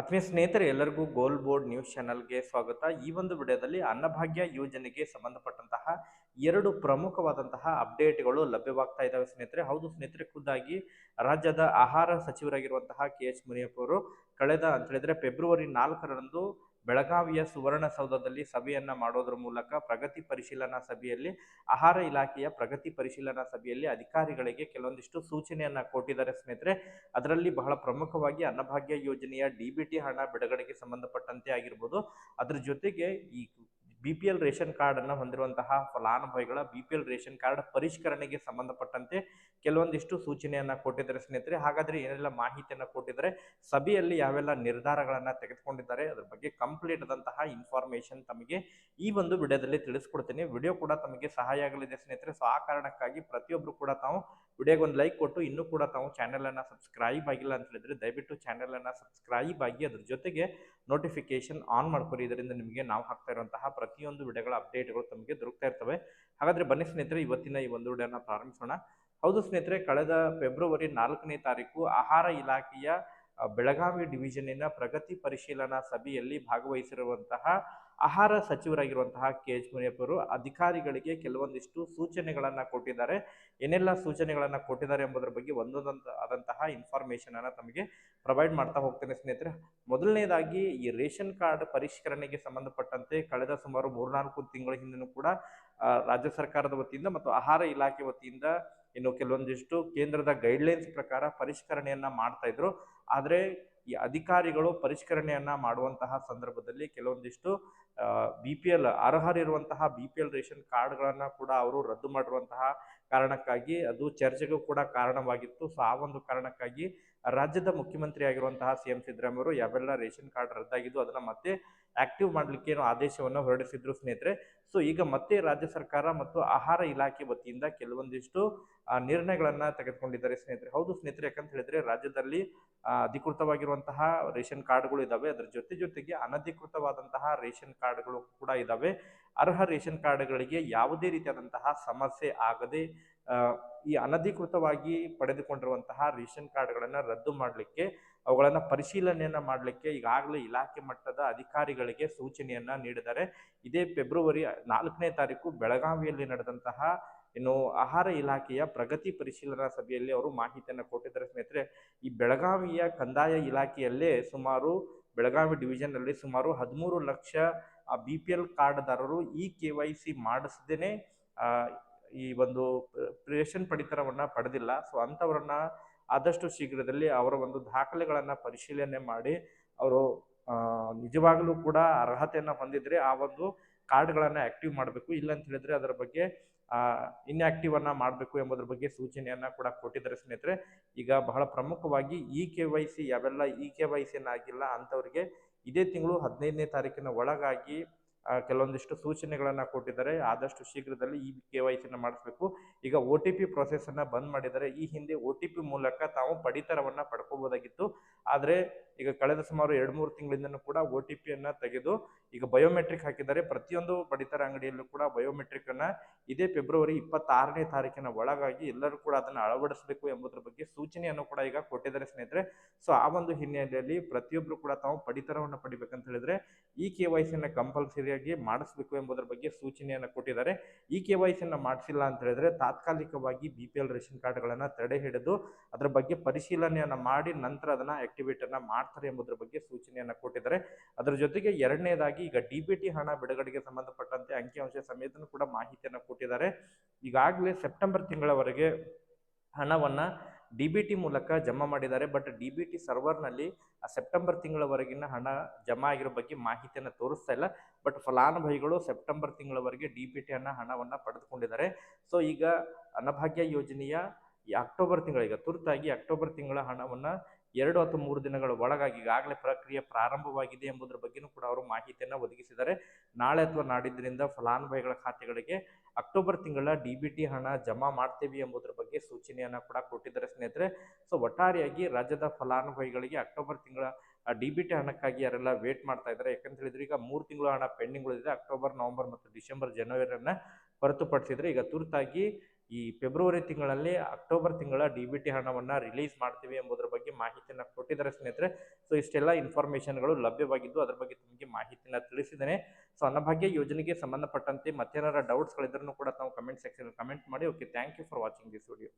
ಆತ್ಮೀಯ ಸ್ನೇಹಿತರೆ, ಎಲ್ಲರಿಗೂ ಗೋಲ್ ಬೋರ್ಡ್ ನ್ಯೂಸ್ ಚಾನಲ್ಗೆ ಸ್ವಾಗತ. ಈ ಒಂದು ವಿಡಿಯೋದಲ್ಲಿ ಅನ್ನಭಾಗ್ಯ ಯೋಜನೆಗೆ ಸಂಬಂಧಪಟ್ಟಂತಹ ಎರಡು ಪ್ರಮುಖವಾದಂತಹ ಅಪ್ಡೇಟ್ಗಳು ಲಭ್ಯವಾಗ್ತಾ ಇದ್ದಾವೆ ಸ್ನೇಹಿತರೆ. ಹೌದು ಸ್ನೇಹಿತರೆ, ಖುದ್ದಾಗಿ ರಾಜ್ಯದ ಆಹಾರ ಸಚಿವರಾಗಿರುವಂತಹ ಕೆ ಎಚ್ ಮುನಿಯಪ್ಪ ಅವರು ಕಳೆದ, ಅಂತ ಹೇಳಿದ್ರೆ, ಫೆಬ್ರವರಿ ನಾಲ್ಕರಂದು ಬೆಳಗಾವಿಯ ಸುವರ್ಣಸೌಧದಲ್ಲಿ ಸಭೆಯನ್ನ ಮಾಡೋದ್ರ ಮೂಲಕ ಪ್ರಗತಿ ಪರಿಶೀಲನಾ ಸಭೆಯಲ್ಲಿ, ಆಹಾರ ಇಲಾಖೆಯ ಪ್ರಗತಿ ಪರಿಶೀಲನಾ ಸಭೆಯಲ್ಲಿ ಅಧಿಕಾರಿಗಳಿಗೆ ಕೆಲವೊಂದಿಷ್ಟು ಸೂಚನೆಯನ್ನ ಕೊಟ್ಟಿದ್ದಾರೆ ಸ್ನೇಹಿತರೆ. ಅದರಲ್ಲಿ ಬಹಳ ಪ್ರಮುಖವಾಗಿ ಅನ್ನಭಾಗ್ಯ ಯೋಜನೆಯ ಡಿ ಬಿ ಟಿ ಹಣ ಬಿಡುಗಡೆಗೆ ಸಂಬಂಧಪಟ್ಟಂತೆ ಆಗಿರ್ಬೋದು. ಅದ್ರ ಜೊತೆಗೆ ಈ B P L ration card ಅನ್ನು ಹೊಂದಿರುವಂತಹ ಫಲಾನುಭವಿಗಳ B P L ration card ಪರಿಷ್ಕರಣೆಗೆ ಸಂಬಂಧಪಟ್ಟಂತೆ ಕೆಲವೊಂದಿಷ್ಟು ಸೂಚನೆಯನ್ನ ಕೊಟ್ಟಿದ್ದಾರೆ ಸ್ನೇಹಿತರೆ. ಹಾಗಾದ್ರೆ ಏನೆಲ್ಲ ಮಾಹಿತಿಯನ್ನ ಕೊಟ್ಟಿದ್ದಾರೆ? ಸಭೆಯಲ್ಲಿ ಯಾವೆಲ್ಲ ನಿರ್ಧಾರಗಳನ್ನ ತೆಗೆದುಕೊಂಡಿದ್ದಾರೆ? ಅದ್ರ ಬಗ್ಗೆ ಕಂಪ್ಲೀಟ್ ಆದಂತಹ ಇನ್ಫಾರ್ಮೇಶನ್ ತಮಗೆ ಈ ಒಂದು ವಿಡಿಯೋದಲ್ಲಿ ತಿಳಿಸ್ಕೊಡ್ತೀನಿ. ವಿಡಿಯೋ ಕೂಡ ತಮಗೆ ಸಹಾಯ ಆಗಲಿದೆ ಸ್ನೇಹಿತರೆ. ಸೊ ಆ ಕಾರಣಕ್ಕಾಗಿ ಪ್ರತಿಯೊಬ್ರು ಕೂಡ ತಾವು ವಿಡಿಯೋಗೆ ಒಂದು ಲೈಕ್ ಕೊಟ್ಟು ಇನ್ನೂ ಕೂಡ ತಾವು ಚಾನೆಲ್ ಅನ್ನ ಸಬ್ಸ್ಕ್ರೈಬ್ ಆಗಿಲ್ಲ ಅಂತ ಹೇಳಿದ್ರೆ ದಯವಿಟ್ಟು ಚಾನೆಲ್ ಅನ್ನ ಸಬ್ಸ್ಕ್ರೈಬ್ ಆಗಿ ಅದ್ರ ಜೊತೆಗೆ ನೋಟಿಫಿಕೇಶನ್ ಆನ್ ಮಾಡ್ಕೊರಿ. ಇದರಿಂದ ನಿಮಗೆ ನಾವು ಹಾಕ್ತಾ ಇರುವಂತಹ ಪ್ರತಿಯೊಂದು ವಿಡಿಯೋಗಳ ಅಪ್ಡೇಟ್ಗಳು ತಮಗೆ ದೊರಕ್ತಾ ಇರ್ತವೆ. ಹಾಗಾದ್ರೆ ಬನ್ನಿ ಸ್ನೇಹಿತರೆ, ಇವತ್ತಿನ ಈ ಒಂದು ವಿಡಿಯೋನ ಪ್ರಾರಂಭಿಸೋಣ. ಹೌದು ಸ್ನೇಹಿತರೆ ಕಳೆದ ಫೆಬ್ರವರಿ ನಾಲ್ಕನೇ ತಾರೀಕು ಆಹಾರ ಇಲಾಖೆಯ ಬೆಳಗಾವಿ ಡಿವಿಷನ್ನಿನ ಪ್ರಗತಿ ಪರಿಶೀಲನಾ ಸಭೆಯಲ್ಲಿ ಭಾಗವಹಿಸಿರುವಂತಹ ಆಹಾರ ಸಚಿವರಾಗಿರುವಂತಹ ಕೆ ಎಚ್ ಮುನಿಯಪ್ಪ ಅವರು ಅಧಿಕಾರಿಗಳಿಗೆ ಕೆಲವೊಂದಿಷ್ಟು ಸೂಚನೆಗಳನ್ನು ಕೊಟ್ಟಿದ್ದಾರೆ. ಏನೆಲ್ಲ ಸೂಚನೆಗಳನ್ನು ಕೊಟ್ಟಿದ್ದಾರೆ ಎಂಬುದರ ಬಗ್ಗೆ ಒಂದೊಂದಂತ ಆದಂತಹ ಇನ್ಫಾರ್ಮೇಷನನ್ನು ತಮಗೆ ಪ್ರೊವೈಡ್ ಮಾಡ್ತಾ ಹೋಗ್ತೇನೆ ಸ್ನೇಹಿತರೆ. ಮೊದಲನೇದಾಗಿ ಈ ರೇಷನ್ ಕಾರ್ಡ್ ಪರಿಷ್ಕರಣೆಗೆ ಸಂಬಂಧಪಟ್ಟಂತೆ ಕಳೆದ ಸುಮಾರು ಮೂರ್ನಾಲ್ಕು ತಿಂಗಳ ಹಿಂದೆನೂ ಕೂಡ ರಾಜ್ಯ ಸರ್ಕಾರದ ವತಿಯಿಂದ ಮತ್ತು ಆಹಾರ ಇಲಾಖೆ ವತಿಯಿಂದ ಇನ್ನು ಕೆಲವೊಂದಿಷ್ಟು ಕೇಂದ್ರದ ಗೈಡ್ಲೈನ್ಸ್ ಪ್ರಕಾರ ಪರಿಷ್ಕರಣೆಯನ್ನ ಮಾಡ್ತಾ ಇದ್ರು. ಆದ್ರೆ ಈ ಅಧಿಕಾರಿಗಳು ಪರಿಷ್ಕರಣೆಯನ್ನ ಮಾಡುವಂತಹ ಸಂದರ್ಭದಲ್ಲಿ ಕೆಲವೊಂದಿಷ್ಟು ಬಿ ಪಿ ಎಲ್ ಅರ್ಹರಿರುವಂತಹ ಬಿ ಪಿ ಎಲ್ ರೇಷನ್ ಕಾರ್ಡ್ಗಳನ್ನ ಕೂಡ ಅವರು ರದ್ದು ಮಾಡಿರುವಂತಹ ಕಾರಣಕ್ಕಾಗಿ, ಅದು ಚರ್ಚೆಗೂ ಕೂಡ ಕಾರಣವಾಗಿತ್ತು. ಸೊ ಆ ಒಂದು ಕಾರಣಕ್ಕಾಗಿ ರಾಜ್ಯದ ಮುಖ್ಯಮಂತ್ರಿ ಆಗಿರುವಂತಹ ಸಿ ಎಂ ಸಿದ್ದರಾಮಯ್ಯ ಅವರು ಯಾವೆಲ್ಲ ರೇಷನ್ ಕಾರ್ಡ್ ರದ್ದಾಗಿದ್ದು ಅದನ್ನ ಮತ್ತೆ ಆಕ್ಟಿವ್ ಮಾಡಲಿಕ್ಕೆ ಏನೋ ಆದೇಶವನ್ನು ಹೊರಡಿಸಿದ್ರು ಸ್ನೇಹಿತರೆ. ಸೊ ಈಗ ಮತ್ತೆ ರಾಜ್ಯ ಸರ್ಕಾರ ಮತ್ತು ಆಹಾರ ಇಲಾಖೆ ವತಿಯಿಂದ ಕೆಲವೊಂದಿಷ್ಟು ನಿರ್ಣಯಗಳನ್ನು ತೆಗೆದುಕೊಂಡಿದ್ದಾರೆ ಸ್ನೇಹಿತರೆ. ಹೌದು ಸ್ನೇಹಿತರೆ, ಯಾಕಂತ ಹೇಳಿದ್ರೆ ರಾಜ್ಯದಲ್ಲಿ ಅಧಿಕೃತವಾಗಿರುವಂತಹ ರೇಷನ್ ಕಾರ್ಡ್ಗಳು ಇದಾವೆ. ಅದರ ಜೊತೆ ಜೊತೆಗೆ ಅನಧಿಕೃತವಾದಂತಹ ರೇಷನ್ ಕಾರ್ಡ್ಗಳು ಕೂಡ ಇದಾವೆ. ಅರ್ಹ ರೇಷನ್ ಕಾರ್ಡ್ಗಳಿಗೆ ಯಾವುದೇ ರೀತಿಯಾದಂತಹ ಸಮಸ್ಯೆ ಆಗದೆ ಈ ಅನಧಿಕೃತವಾಗಿ ಪಡೆದುಕೊಂಡಿರುವಂತಹ ರೇಷನ್ ಕಾರ್ಡ್ಗಳನ್ನು ರದ್ದು ಮಾಡಲಿಕ್ಕೆ, ಅವುಗಳನ್ನು ಪರಿಶೀಲನೆಯನ್ನು ಮಾಡಲಿಕ್ಕೆ ಈಗಾಗಲೇ ಇಲಾಖೆ ಮಟ್ಟದ ಅಧಿಕಾರಿಗಳಿಗೆ ಸೂಚನೆಯನ್ನ ನೀಡಿದ್ದಾರೆ. ಇದೇ ಫೆಬ್ರವರಿ ನಾಲ್ಕನೇ ತಾರೀಕು ಬೆಳಗಾವಿಯಲ್ಲಿ ನಡೆದಂತಹ ಇನ್ನು ಆಹಾರ ಇಲಾಖೆಯ ಪ್ರಗತಿ ಪರಿಶೀಲನಾ ಸಭೆಯಲ್ಲಿ ಅವರು ಮಾಹಿತಿಯನ್ನು ಕೊಟ್ಟಿದ್ದಾರೆ. ಸ್ನೇಹಿತರೆ, ಈ ಬೆಳಗಾವಿಯ ಕಂದಾಯ ಇಲಾಖೆಯಲ್ಲೇ ಸುಮಾರು, ಬೆಳಗಾವಿ ಡಿವಿಷನ್ ಅಲ್ಲಿ ಸುಮಾರು ಹದಿಮೂರು ಲಕ್ಷ ಬಿ ಪಿ ಎಲ್ ಕಾರ್ಡ್ದಾರರು ಇ ಕೆ ವೈ ಸಿ ಮಾಡಿಸದೇನೆ ಈ ಒಂದು ರೇಷನ್ ಪಡಿತರವನ್ನು ಪಡೆದಿಲ್ಲ. ಸೊ ಅಂಥವ್ರನ್ನ ಆದಷ್ಟು ಶೀಘ್ರದಲ್ಲಿ ಅವರ ಒಂದು ದಾಖಲೆಗಳನ್ನು ಪರಿಶೀಲನೆ ಮಾಡಿ ಅವರು ನಿಜವಾಗಲೂ ಕೂಡ ಅರ್ಹತೆಯನ್ನು ಹೊಂದಿದ್ರೆ ಆ ಒಂದು ಕಾರ್ಡ್ಗಳನ್ನು ಆಕ್ಟಿವ್ ಮಾಡಬೇಕು. ಇಲ್ಲ ಅಂತ ಹೇಳಿದ್ರೆ ಅದರ ಬಗ್ಗೆ ಇನ್ಆಕ್ಟಿವ್ ಅನ್ನ ಮಾಡಬೇಕು ಎಂಬುದ್ರ ಬಗ್ಗೆ ಸೂಚನೆಯನ್ನ ಕೂಡ ಕೊಟ್ಟಿದ್ದಾರೆ ಸ್ನೇಹಿತರೆ. ಈಗ ಬಹಳ ಪ್ರಮುಖವಾಗಿ ಇ ಕೆ ವೈ ಸಿ, ಯಾವೆಲ್ಲ ಇ ಕೆ ವೈ ಸಿ ಆಗಿಲ್ಲ ಅಂಥವ್ರಿಗೆ ಇದೇ ತಿಂಗಳು ಹದಿನೈದನೇ ತಾರೀಕಿನ ಒಳಗಾಗಿ ಕೆಲವೊಂದಿಷ್ಟು ಸೂಚನೆಗಳನ್ನು ಕೊಟ್ಟಿದ್ದಾರೆ. ಆದಷ್ಟು ಶೀಘ್ರದಲ್ಲಿ ಈ ಕೆ ವೈ ಸಿನ ಮಾಡಿಸ್ಬೇಕು. ಈಗ ಒ ಟಿ ಪಿ ಪ್ರೊಸೆಸನ್ನು ಬಂದ್ ಮಾಡಿದ್ದಾರೆ ಈ ಹಿಂದೆ ಒ ಟಿ ಪಿ ಮೂಲಕ ತಾವು ಪಡಿತರವನ್ನು ಪಡ್ಕೋಬೋದಾಗಿತ್ತು. ಆದ್ರೆ ಈಗ ಕಳೆದ ಸುಮಾರು ಎರಡು ಮೂರು ತಿಂಗಳಿಂದನೂ ಕೂಡ ಒ ಟಿ ಪಿಯನ್ನು ತೆಗೆದು ಈಗ ಬಯೋಮೆಟ್ರಿಕ್ ಹಾಕಿದ್ದಾರೆ. ಪ್ರತಿಯೊಂದು ಪಡಿತರ ಅಂಗಡಿಯಲ್ಲೂ ಕೂಡ ಬಯೋಮೆಟ್ರಿಕ್ ಅನ್ನ ಇದೇ ಫೆಬ್ರವರಿ ಇಪ್ಪತ್ತಾರನೇ ತಾರೀಕಿನ ಒಳಗಾಗಿ ಎಲ್ಲರೂ ಕೂಡ ಅದನ್ನ ಅಳವಡಿಸಬೇಕು ಎಂಬುದರ ಬಗ್ಗೆ ಸೂಚನೆಯನ್ನು ಕೂಡ ಈಗ ಕೊಟ್ಟಿದ್ದಾರೆ ಸ್ನೇಹಿತರೆ. ಸೊ ಆ ಒಂದು ಹಿನ್ನೆಲೆಯಲ್ಲಿ ಪ್ರತಿಯೊಬ್ಬರು ಕೂಡ ತಾವು ಪಡಿತರವನ್ನು ಪಡಿಬೇಕಂತ ಹೇಳಿದ್ರೆ ಈ ಕೆ ವೈ ಸಿನ ಕಂಪಲ್ಸರಿಯಾಗಿ ಮಾಡಿಸ್ಬೇಕು ಎಂಬುದರ ಬಗ್ಗೆ ಸೂಚನೆಯನ್ನು ಕೊಟ್ಟಿದ್ದಾರೆ. ಈ ಕೆ ವೈ ಸಿನ ಮಾಡಿಸಿಲ್ಲ ಅಂತ ಹೇಳಿದ್ರೆ ತಾತ್ಕಾಲಿಕವಾಗಿ ಬಿ ಪಿ ಎಲ್ ರೇಷನ್ ಕಾರ್ಡ್ಗಳನ್ನು ತಡೆ ಹಿಡಿದು ಅದರ ಬಗ್ಗೆ ಪರಿಶೀಲನೆಯನ್ನ ಮಾಡಿ ನಂತರ ಅದನ್ನ ಆಕ್ಟಿವೇಟ್ ಅನ್ನ ಮಾಡ್ತಾರೆ ಎಂಬುದರ ಬಗ್ಗೆ ಸೂಚನೆಯನ್ನ ಕೊಟ್ಟಿದ್ದಾರೆ. ಅದರ ಜೊತೆಗೆ ಎರಡನೇದಾಗಿ ಈಗ ಡಿ ಬಿ ಹಣ ಬಿಡುಗಡೆಗೆ ಸಂಬಂಧಪಟ್ಟಂತೆ ಅಂಕಿಅಂಶ ಸಮೇತನೂ ಕೂಡ ಮಾಹಿತಿಯನ್ನು ಕೊಟ್ಟಿದ್ದಾರೆ. ಈಗಾಗಲೇ ಸೆಪ್ಟೆಂಬರ್ ತಿಂಗಳವರೆಗೆ ಹಣವನ್ನ ಡಿ ಬಿ ಟಿ ಮೂಲಕ ಜಮಾ ಮಾಡಿದ್ದಾರೆ. ಬಟ್ ಡಿ ಬಿ ಟಿ ಸರ್ವರ್ನಲ್ಲಿ ಆ ಸೆಪ್ಟೆಂಬರ್ ತಿಂಗಳವರೆಗಿನ ಹಣ ಜಮಾ ಆಗಿರೋ ಬಗ್ಗೆ ಮಾಹಿತಿಯನ್ನು ತೋರಿಸ್ತಾ ಇಲ್ಲ. ಬಟ್ ಫಲಾನುಭವಿಗಳು ಸೆಪ್ಟೆಂಬರ್ ತಿಂಗಳವರೆಗೆ ಡಿ ಬಿ ಟಿ ಅನ್ನ ಹಣವನ್ನ ಪಡೆದುಕೊಂಡಿದ್ದಾರೆ. ಸೊ ಈಗ ಅನ್ನಭಾಗ್ಯ ಯೋಜನೆಯ ಅಕ್ಟೋಬರ್ ತಿಂಗಳ ಈಗ ತುರ್ತಾಗಿ ಅಕ್ಟೋಬರ್ ತಿಂಗಳ ಹಣವನ್ನ ಎರಡು ಅಥವಾ ಮೂರು ದಿನಗಳ ಒಳಗಾಗಿ ಈಗಾಗಲೇ ಪ್ರಕ್ರಿಯೆ ಪ್ರಾರಂಭವಾಗಿದೆ ಎಂಬುದರ ಬಗ್ಗೆನೂ ಕೂಡ ಅವರು ಮಾಹಿತಿಯನ್ನು ಒದಗಿಸಿದ್ದಾರೆ. ನಾಳೆ ಅಥವಾ ನಾಡಿದ್ರಿಂದ ಫಲಾನುಭವಿಗಳ ಖಾತೆಗಳಿಗೆ ಅಕ್ಟೋಬರ್ ತಿಂಗಳ ಡಿ ಬಿ ಟಿ ಹಣ ಜಮಾ ಮಾಡ್ತೇವೆ ಎಂಬುದರ ಬಗ್ಗೆ ಸೂಚನೆಯನ್ನು ಕೂಡ ಕೊಟ್ಟಿದ್ದಾರೆ ಸ್ನೇಹಿತರೆ. ಸೊ, ಒಟ್ಟಾರೆಯಾಗಿ ರಾಜ್ಯದ ಫಲಾನುಭವಿಗಳಿಗೆ ಅಕ್ಟೋಬರ್ ತಿಂಗಳ ಡಿ ಬಿ ಟಿ ಹಣಕ್ಕಾಗಿ ಯಾರೆಲ್ಲ ವೇಟ್ ಮಾಡ್ತಾ ಇದ್ದಾರೆ, ಯಾಕಂತ ಹೇಳಿದ್ರೆ ಈಗ ಮೂರು ತಿಂಗಳ ಹಣ ಪೆಂಡಿಂಗ್ ಉಳಿದಿದೆ ಅಕ್ಟೋಬರ್, ನವೆಂಬರ್ ಮತ್ತು ಡಿಸೆಂಬರ್ ಜನವರಿಯನ್ನು ಹೊರತುಪಡಿಸಿದ್ರೆ ಈಗ ತುರ್ತಾಗಿ ಈ ಫೆಬ್ರವರಿ ತಿಂಗಳಲ್ಲಿ ಅಕ್ಟೋಬರ್ ತಿಂಗಳ ಡಿ ಬಿ ಟಿ ಹಣವನ್ನು ರಿಲೀಸ್ ಮಾಡ್ತೀವಿ ಎಂಬುದರ ಬಗ್ಗೆ ಮಾಹಿತಿಯನ್ನು ಕೊಟ್ಟಿದ್ದಾರೆ ಸ್ನೇಹಿತರೆ. ಸೊ ಇಷ್ಟೆಲ್ಲ ಇನ್ಫಾರ್ಮೇಷನ್ಗಳು ಲಭ್ಯವಾಗಿದ್ದು ಅದರ ಬಗ್ಗೆ ನಿಮಗೆ ಮಾಹಿತಿನ ತಿಳಿಸಿದ್ದೇನೆ. ಸೊ ಅನ್ನಭಾಗ್ಯ ಯೋಜನೆಗೆ ಸಂಬಂಧಪಟ್ಟಂತೆ ಮತ್ತೇನಾರ ಡೌಟ್ಸ್ಗಳಿದ್ರೂ ಕೂಡ ತಾವು ಕಮೆಂಟ್ ಸೆಕ್ಷನ್ ಕಮೆಂಟ್ ಮಾಡಿ. Okay thank you for watching this video